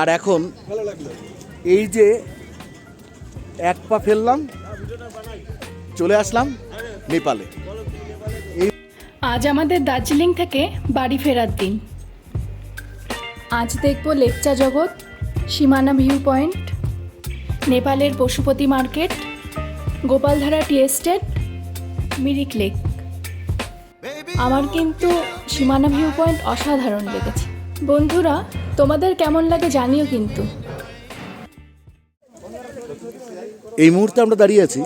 আর এখন এই যে এক পা ফেললাম, চলে আসলাম নেপালে। আজ আমাদের দার্জিলিং থেকে বাড়ি ফেরার দিন। আজ দেখব লেকচা জগৎ, সীমানা ভিউ পয়েন্ট, নেপালের Pashupati market, Gopaldhara tea estate, Mirik lake. আমার কিন্তু সীমানা ভিউ পয়েন্ট অসাধারণ লেগেছে। বন্ধুরা তোমাদের কেমন লাগে জানিও কিন্তু। এই মুহূর্তে আমরা দাঁড়িয়ে আছি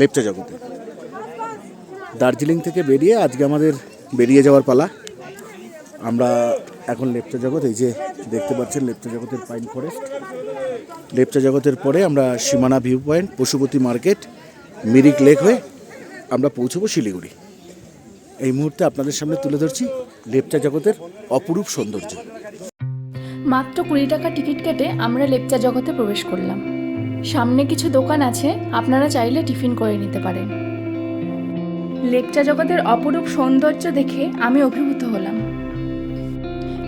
লেপচা জগতে। দার্জিলিং থেকে বেরিয়ে আজকে আমাদের বেরিয়ে যাওয়ার পালা। আমরা এখন লেপচা জগৎ, এই যে দেখতে পাচ্ছেন লেপচা জগতের পাইন ফরেস্ট। লেপচা জগতের পরে আমরা Simana view point, Pashupati market, Mirik lake হয়ে আমরা পৌঁছবো শিলিগুড়ি। এই মুহূর্তে আপনাদের সামনে তুলে ধরছি লেপচা জগতের অপরূপ সৌন্দর্য। মাত্র কুড়ি টাকা টিকিট কেটে আমরা লেপচা জগতে প্রবেশ করলাম। সামনে কিছু দোকান আছে, আপনারা চাইলে টিফিন করে নিতে পারেন। লেপচা জগতের অপরূপ সৌন্দর্য দেখে আমি অভিভূত হলাম।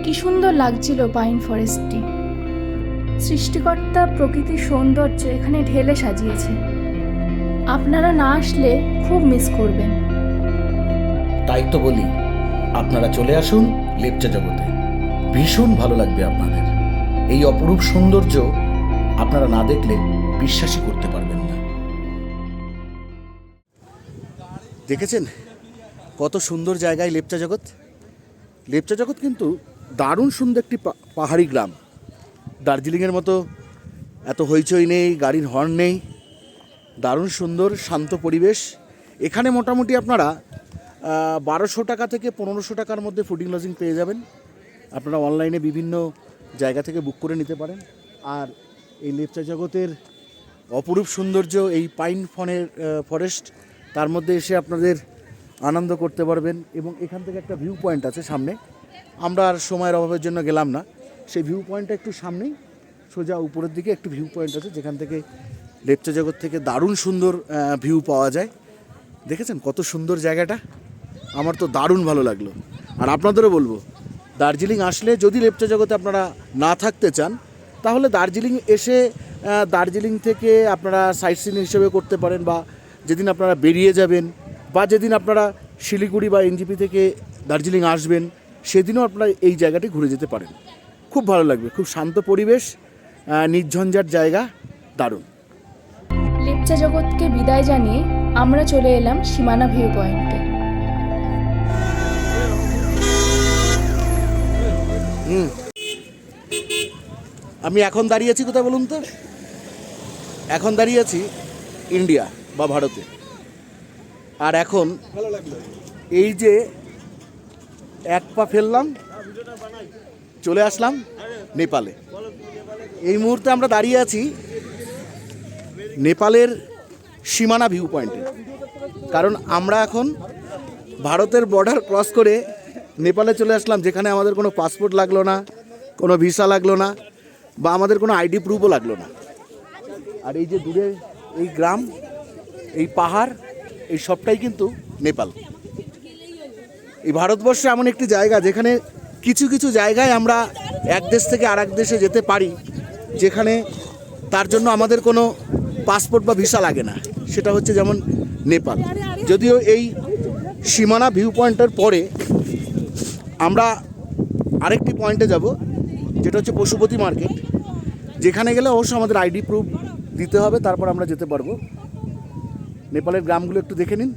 কি সুন্দর লাগছিল পাইন ফরেস্টটি। সৃষ্টিকর্তা প্রকৃতির সৌন্দর্য এখানে ঢেলে সাজিয়েছে। আপনারা না আসলে খুব মিস করবেন। তাই তো বলি, আপনারা চলে আসুন লেপচা জগতে। ভীষণ ভালো লাগবে আপনাদের। এই অপরূপ সৌন্দর্য আপনারা না দেখলে বিশ্বাসই করতে পারবেন না। দেখেছেন? কত সুন্দর জায়গায় লেপচা জগৎ? লেপচা জগৎ কিন্তু দারুণ সুন্দর একটি পাহাড়ি গ্রাম। দার্জিলিংয়ের মতো এত হইচই নেই, গাড়ির হর্ন নেই, দারুণ সুন্দর, শান্ত পরিবেশ। এখানে মোটামুটি আপনারা বারোশো টাকা থেকে পনেরোশো টাকার মধ্যে ফুডিং লজিং পেয়ে যাবেন। আপনারা অনলাইনে বিভিন্ন জায়গা থেকে বুক করে নিতে পারেন। আর এই লেপচা জগতের অপরূপ সৌন্দর্য, এই পাইন ফনের ফরেস্ট তার মধ্যে এসে আপনাদের আনন্দ করতে পারবেন এবং এখান থেকে একটা ভিউ পয়েন্ট আছে সামনে। আমরা আর সময়ের অভাবের জন্য গেলাম না। সেই ভিউ পয়েন্টটা একটু সামনেই, সোজা উপরের দিকে একটু ভিউ পয়েন্ট আছে, যেখান থেকে লেপচা জগৎ থেকে দারুণ সুন্দর ভিউ পাওয়া যায়। দেখেছেন কত সুন্দর জায়গাটা? আমার তো দারুণ ভালো লাগল। আর আপনাদেরও বলব দার্জিলিং আসলে যদি লেপচা জগতে আপনারা না থাকতে চান তাহলে দার্জিলিং এসে দার্জিলিং থেকে আপনারা সাইট সিন হিসেবে করতে পারেন বা যেদিন আপনারা বেরিয়ে যাবেন বা যেদিন আপনারা শিলিগুড়ি বা এনজিপি থেকে দার্জিলিং আসবেন সেদিনও আপনারা এই জায়গাটি ঘুরে যেতে পারেন। খুব ভালো লাগবে খুব শান্ত পরিবেশ আহ, নির্ঝঞ্ঝাট জায়গা দারুণ। লেপচা জগৎকে বিদায় জানিয়ে আমরা চলে এলাম সীমানা ভিউ পয়েন্টে। আমি এখন দাঁড়িয়ে আছি কোথায় বলুন তো? এখন দাঁড়িয়ে আছি ইন্ডিয়া বা ভারতে। আর এখন এই যে এক পা ফেললাম চলে আসলাম নেপালে। এই মুহূর্তে আমরা দাঁড়িয়ে আছি নেপালের সীমানা ভিউ পয়েন্টে কারণ আমরা এখন ভারতের বর্ডার ক্রস করে নেপালে চলে আসলাম, যেখানে আমাদের কোনো পাসপোর্ট লাগল না, কোনো ভিসা লাগল না, বা আমাদের কোনো আইডি প্রুফও লাগল না। আর এই যে দূরে এই গ্রাম, এই পাহাড়, এই সবটাই কিন্তু নেপাল। এই ভারতবর্ষে এমন একটি জায়গা, যেখানে কিছু কিছু জায়গায় আমরা এক দেশ থেকে আর দেশে যেতে পারি, যেখানে তার জন্য আমাদের কোনো পাসপোর্ট বা ভিসা লাগে না। সেটা হচ্ছে যেমন নেপাল। যদিও এই সীমানা ভিউ পয়েন্টের পরে আমরা আরেকটি পয়েন্টে যাব, যেটা হচ্ছে পশুপতি মার্কেট যেখানে গেলে অবশ্য আমাদের আইডি প্রুফ দিতে হবে, তারপর আমরা যেতে পারব। নেপালের গ্রামগুলো একটু দেখে নিন।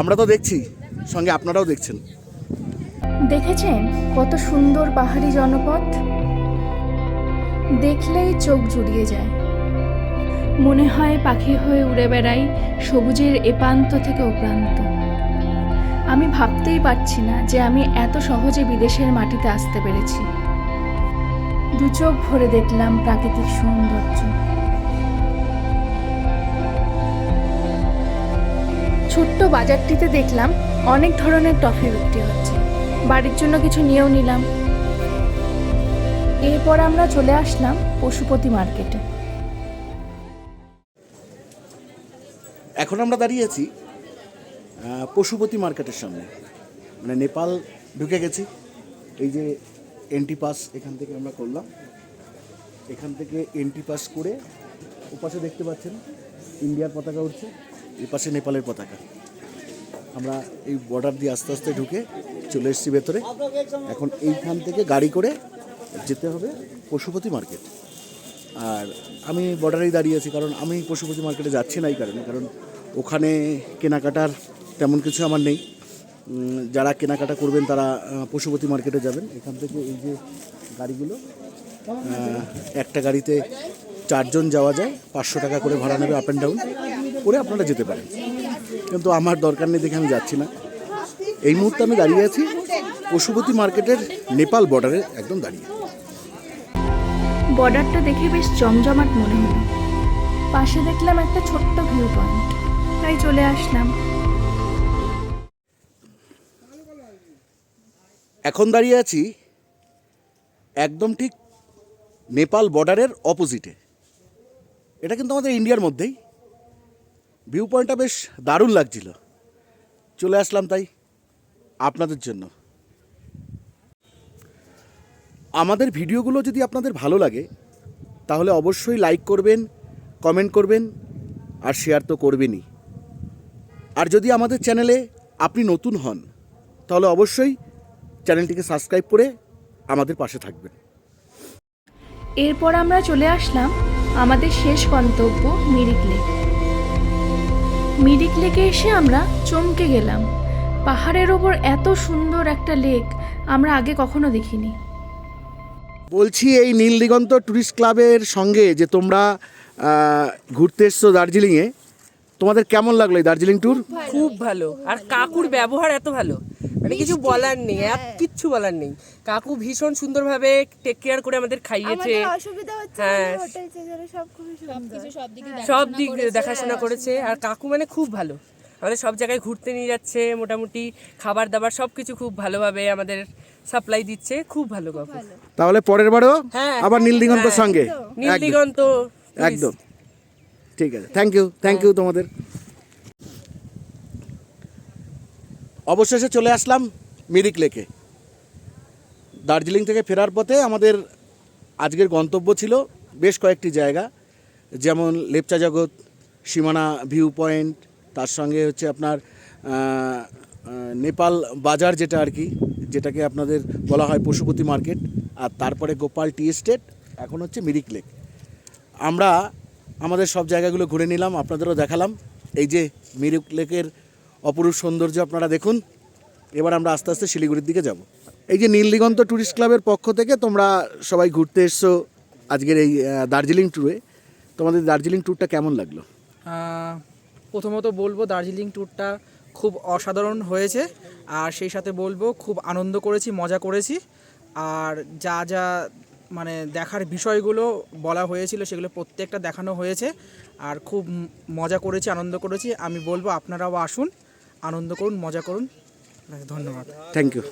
আমরা তো দেখছি, সঙ্গে আপনারাও দেখছেন। দেখেছেন কত সুন্দর পাহাড়ি জনপদ দেখলেই চোখ জুড়িয়ে যায়। মনে হয় পাখি হয়ে উড়ে বেড়াই সবুজের এপান্ত থেকে ওপ্রান্ত আমি ভাবতেই পারছি না যে আমি এত সহজে বিদেশের মাটিতে আসতে পেরেছি। দু চোখ ভরে দেখলাম প্রাকৃতিক সৌন্দর্য। ছোট্ট বাজারটিতে দেখলাম অনেক ধরনের টফি বিক্রি হচ্ছে। বাড়ির জন্য কিছু নিয়েও নিলাম। এরপর আমরা চলে আসলাম পশুপতি মার্কেটে। এখন আমরা দাঁড়িয়ে আছি পশুপতি মার্কেটের সামনে। মানে নেপাল ঢুকে গেছি। এই যে এন্ট্রি পাস এখান থেকে আমরা করলাম। এখান থেকে এন্ট্রি পাস করে ওপাশে দেখতে পাচ্ছেন, ইন্ডিয়ার পতাকা উঠছে। এই পাশে নেপালের পতাকা। আমরা এই বর্ডার দিয়ে আস্তে আস্তে ঢুকে চলে এসেছি ভেতরে। এখন এইখান থেকে গাড়ি করে যেতে হবে পশুপতি মার্কেট। আর আমি বর্ডারেই দাঁড়িয়ে আছি, কারণ আমি পশুপতি মার্কেটে যাচ্ছি না এই কারণে। কারণ ওখানে কেনাকাটার তেমন কিছু আমার নেই। যারা কেনাকাটা করবেন তারা পশুপতি মার্কেটে যাবেন। এখান থেকে এই যে গাড়িগুলো একটা গাড়িতে চারজন যাওয়া যায়, পাঁচশো টাকা করে ভাড়া নেবে আপ অ্যান্ড ডাউন করে আপনারা যেতে পারেন। কিন্তু আমার দরকার নেই দেখে আমি যাচ্ছি না। এই মুহূর্তে আমি দাঁড়িয়ে আছি পশুপতি মার্কেটের নেপাল বর্ডারে একদম দাঁড়িয়ে। বর্ডারটা দেখে বেশ জমজমাট মনে হলো। পাশে দেখলাম একটা ছোট্ট ভিউ পয়েন্ট তাই চলে আসলাম। এখন দাঁড়িয়ে আছি একদম ঠিক নেপাল বর্ডারের অপোজিটে। এটা কিন্তু আমাদের ইন্ডিয়ার মধ্যেই। ভিউ পয়েন্টটা বেশ দারুণ লাগছিল। চলে আসলাম তাই আপনাদের জন্য। আমাদের ভিডিওগুলো যদি আপনাদের ভালো লাগে, তাহলে অবশ্যই লাইক করবেন, কমেন্ট করবেন, আর শেয়ার তো করবেনই। আর যদি আমাদের চ্যানেলে আপনি নতুন হন, তাহলে অবশ্যই চ্যানেলটিকে সাবস্ক্রাইব করে আমাদের পাশে থাকবেন। এরপর আমরা চলে আসলাম আমাদের শেষ গন্তব্য মিরিক লেক। মিরিক লেকে এসে আমরা চমকে গেলাম। পাহাড়ের ওপর এত সুন্দর একটা লেক আমরা আগে কখনো দেখিনি। বলছি এই নীল দিগন্ত ট্যুরিস্ট ক্লাবের সঙ্গে যে তোমরা ঘুরতে এসছো দার্জিলিংয়ে তোমাদের কেমন লাগল এই দার্জিলিং ট্যুর? খুব ভালো। আর কাকুর ব্যবহার এত ভালো। মানে কিছু বলার নেই আর কিচ্ছু বলার নেই। কাকু ভীষণ সুন্দরভাবে টেক কেয়ার করে আমাদের খাইয়েছে। আমাদের অসুবিধা হচ্ছে না, হ্যাঁ। সব খুবই সুন্দর। সব দিক দিয়ে দেখাশোনা করেছে। আর কাকু মানে খুব ভালো। আমাদের সব জায়গায় ঘুরতে নিয়ে যাচ্ছে মোটামুটি খাবার দাবার সব কিছু খুব ভালোভাবে আমাদের সাপ্লাই দিচ্ছে। খুব ভালো কাকু। তাহলে পরের বারও হ্যাঁ। আবার নীল দিগন্তর হ্যাঁ। সঙ্গে? নীল দিগন্ত একদম। ঠিক আছে। থ্যাংক ইউ থ্যাংক ইউ তোমাদের। অবশেষে চলে আসলাম মিরিক লেকে। দার্জিলিং থেকে ফেরার পথে আমাদের আজকের গন্তব্য ছিল বেশ কয়েকটি জায়গা, যেমন লেপচা জগৎ, সীমানা ভিউ পয়েন্ট তার সঙ্গে হচ্ছে আপনার নেপাল বাজার যেটা আর কি, যেটাকে আপনাদের বলা হয় পশুপতি মার্কেট, আর তারপরে গোপাল টি এস্টেট, এখন হচ্ছে মিরিক লেক। আমরা আমাদের সব জায়গাগুলো ঘুরে নিলাম, আপনাদেরও দেখালাম। এই যে মিরিক লেকের অপরূপ সৌন্দর্য আপনারা দেখুন। এবার আমরা আস্তে আস্তে শিলিগুড়ির দিকে যাব। এই যে নীলদিগন্ত ট্যুরিস্ট ক্লাবের পক্ষ থেকে তোমরা সবাই ঘুরতে এসছো আজকের এই দার্জিলিং ট্যুরে তোমাদের দার্জিলিং ট্যুরটা কেমন লাগল? প্রথমত বলব দার্জিলিং ট্যুরটা খুব অসাধারণ হয়েছে। আর সেই সাথে বলব খুব আনন্দ করেছি, মজা করেছি। আর যা যা মানে দেখার বিষয়গুলো বলা হয়েছিল সেগুলো প্রত্যেকটা দেখানো হয়েছে। আর খুব মজা করেছি, আনন্দ করেছি। আমি বলব আপনারাও আসুন। আনন্দ করুন মজা করুন। ধন্যবাদ। থ্যাংক ইউ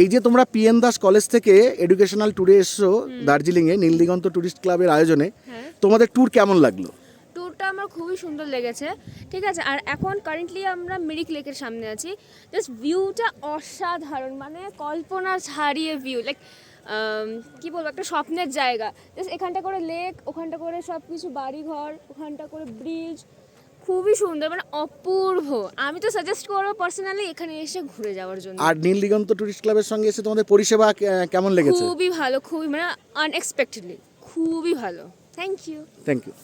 এই যে তোমরা পিএন দাস কলেজ থেকে এডুকেশনাল ট্যুরে এসছো দার্জিলিংয়ে নীলদিগন্ত ট্যুরিস্ট ক্লাবের আয়োজনে তোমাদের ট্যুর কেমন লাগল? ট্যুরটা আমার খুবই সুন্দর লেগেছে ঠিক আছে? আর এখন কারেন্টলি আমরা মিরিক লেকের সামনে আছি। জাস্ট ভিউটা অসাধারণ মানে কল্পনা ছাড়িয়ে ভিউ লাইক কি বলব একটা স্বপ্নের জায়গা। জাস্ট এখানটা করে লেক ওখানটা করে সব কিছু বাড়িঘর ওখানটা করে ব্রিজ খুবই সুন্দর মানে অপূর্ব। আমি তো সাজেস্ট করব পার্সোনালি এখানে এসে ঘুরে যাওয়ার জন্য। আর নীলদিগন্ত টুরিস্ট ক্লাবের সঙ্গে এসে তোমাদের পরিষেবা কেমন লেগেছে? খুবই ভালো খুবই মানে আনএক্সপেক্টেডলি খুবই ভালো। থ্যাংক ইউ থ্যাংক ইউ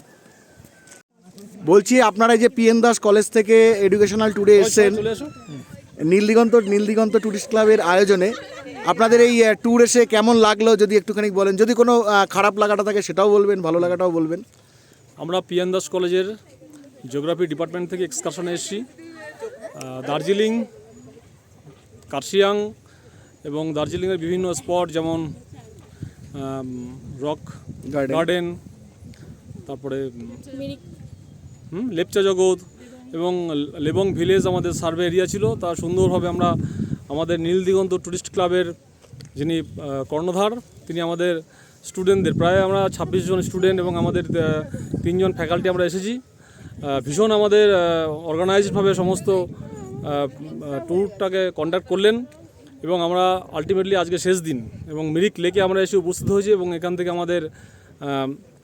বলছি আপনারা এই যে পিএন দাস কলেজ থেকে এডুকেশনাল ট্যুরে এসেছেন নীলদিগন্ত নীলদিগন্ত ট্যুরিস্ট ক্লাবের আয়োজনে আপনাদের এই ট্যুর এসে কেমন লাগল যদি একটুখানি বলেন? যদি কোনো খারাপ লাগাটা থাকে সেটাও বলবেন ভালো লাগাটাও বলবেন। আমরা পিএন দাস কলেজের জিওগ্রাফি ডিপার্টমেন্ট থেকে এক্সকারশনে এসেছি। দার্জিলিং কার্শিয়াং এবং দার্জিলিংয়ের বিভিন্ন স্পট যেমন রক গার্ডেন তারপরে হুম, লেপচা জগৎ এবং লেবং ভিলেজ আমাদের সার্ভে এরিয়া ছিল। তা সুন্দরভাবে আমরা আমাদের নীল দিগন্ত ট্যুরিস্ট ক্লাবের যিনি কর্ণধার তিনি আমাদের স্টুডেন্টদের প্রায় আমরা ছাব্বিশ জন স্টুডেন্ট এবং আমাদের তিনজন ফ্যাকাল্টি আমরা এসেছি। ভীষণ আমাদের অর্গানাইজডভাবে সমস্ত ট্যুরটাকে কন্ডাক্ট করলেন এবং আমরা আলটিমেটলি আজকে শেষ দিন এবং মিরিক লেকে আমরা এসে উপস্থিত হয়েছি এবং এখান থেকে আমাদের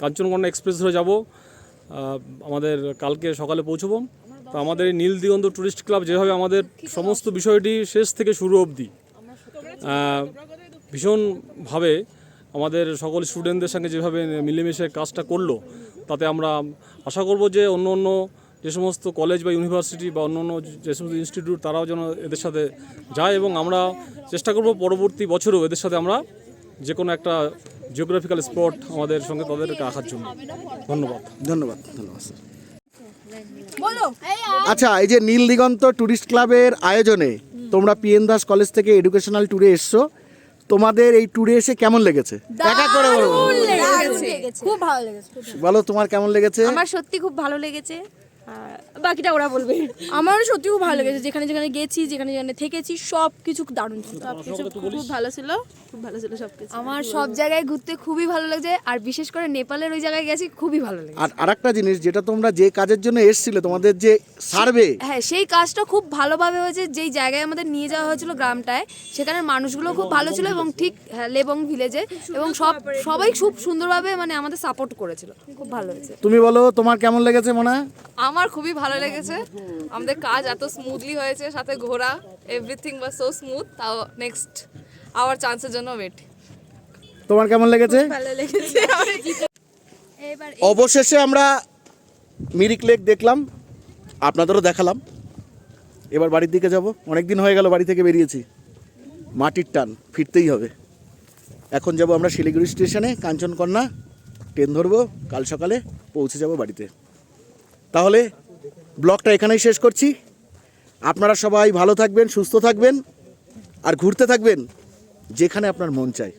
কাঞ্চনকন্যা এক্সপ্রেস ধরে যাব। আমাদের কালকে সকালে পৌঁছবো। তো আমাদের এই নীল দিগন্ত ট্যুরিস্ট ক্লাব যেভাবে আমাদের সমস্ত বিষয়টি শেষ থেকে শুরু অবধি ভীষণভাবে আমাদের সকল স্টুডেন্টদের সঙ্গে যেভাবে মিলেমিশে কাজটা করল তাতে আমরা আশা করব যে অন্য অন্য যে সমস্ত কলেজ বা ইউনিভার্সিটি বা অন্য অন্য যে সমস্ত ইনস্টিটিউট তারাও যেন এদের সাথে যায় এবং আমরা চেষ্টা করব পরবর্তী বছরেও এদের সাথে আমরা যে কোনো একটা জিওগ্রাফিক্যাল স্পট আমাদের সঙ্গে তাদেরকে রাখার জন্য। ধন্যবাদ। ধন্যবাদ ধন্যবাদ স্যার। আচ্ছা এই যে নীল দিগন্ত ট্যুরিস্ট ক্লাবের আয়োজনে তোমরা পিএন দাস কলেজ থেকে এডুকেশনাল ট্যুরে এসছো তোমাদের এই ট্যুরে এসে কেমন লেগেছে? একা করে বলো খুব ভালো লেগেছে। বলো তোমার কেমন লেগেছে? আমার সত্যি খুব ভালো লেগেছে। বাকিটা ওরা বলবে। আমারও সত্যি খুব ভালো লেগেছে। যেখানে যেখানে গেছি যেখানে যেখানে থেকেছি সব কিছু দারুণ ছিল খুব ভালো ছিল খুব ভালো ছিল সব কিছু আমার সব জায়গায় ঘুরতে খুবই ভালো লাগছে আর বিশেষ করে নেপালের ওই জায়গায় গেছি খুবই ভালো লেগেছে। আর আরেকটা জিনিস যেটা তোমরা যে কাজের জন্য এসছিলে তোমাদের যে সার্ভে। হ্যাঁ সেই কাজটা খুব ভালোভাবে হয়েছে যেই জায়গায় আমাদের নিয়ে যাওয়া হয়েছিল গ্রামটায় সেখানে মানুষগুলো খুব ভালো ছিল এবং ঠিক হ্যাঁ, লেবং ভিলেজে এবং সব সবাই খুব সুন্দরভাবে মানে আমাদের সাপোর্ট করেছিল। খুব ভালো হয়েছে। তুমি বলো তোমার কেমন লেগেছে মনে আমার খুবই ভালো লেগেছে। আমাদের কাজ এত স্মুথলি হয়েছে সাথে ঘোরা এভরিথিং ওয়াজ সো স্মুথ তাও নেক্সট আওয়ার চান্সের জন্য ওয়েট তোমার কেমন লেগেছে? ভালো লেগেছে। এবার অবশেষে আমরা মিরিক লেক দেখলাম আপনাদেরও দেখালাম। এবার বাড়ির দিকে যাব। অনেক দিন হয়ে গেল বাড়ি থেকে বেরিয়েছি। মাটির টান ফিরতেই হবে। এখন যাব আমরা শিলিগুড়ি স্টেশনে কাঞ্চনকন্যা ট্রেন ধরবো কাল সকালে পৌঁছে যাব বাড়িতে। তাহলে ব্লগটা এখানেই শেষ করছি। আপনারা সবাই ভালো থাকবেন, সুস্থ থাকবেন আর ঘুরতে থাকবেন যেখানে আপনার মন চায়।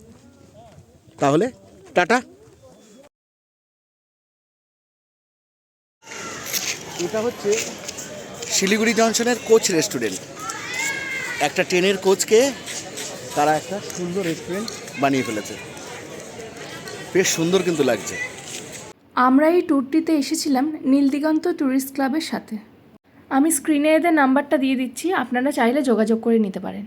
তাহলে টাটা। এটা হচ্ছে শিলিগুড়ি জংশনের কোচ রেস্টুরেন্ট। একটা ট্রেনের কোচকে তারা একটা সুন্দর রেস্টুরেন্ট বানিয়ে ফেলেছে। বেশ সুন্দর কিন্তু লাগছে। আমরা এই ট্যুরটিতে এসেছিলাম নীলদিগন্ত ট্যুরিস্ট ক্লাবের সাথে। আমি স্ক্রিনে এদের নাম্বারটা দিয়ে দিচ্ছি, আপনারা চাইলে যোগাযোগ করে নিতে পারেন।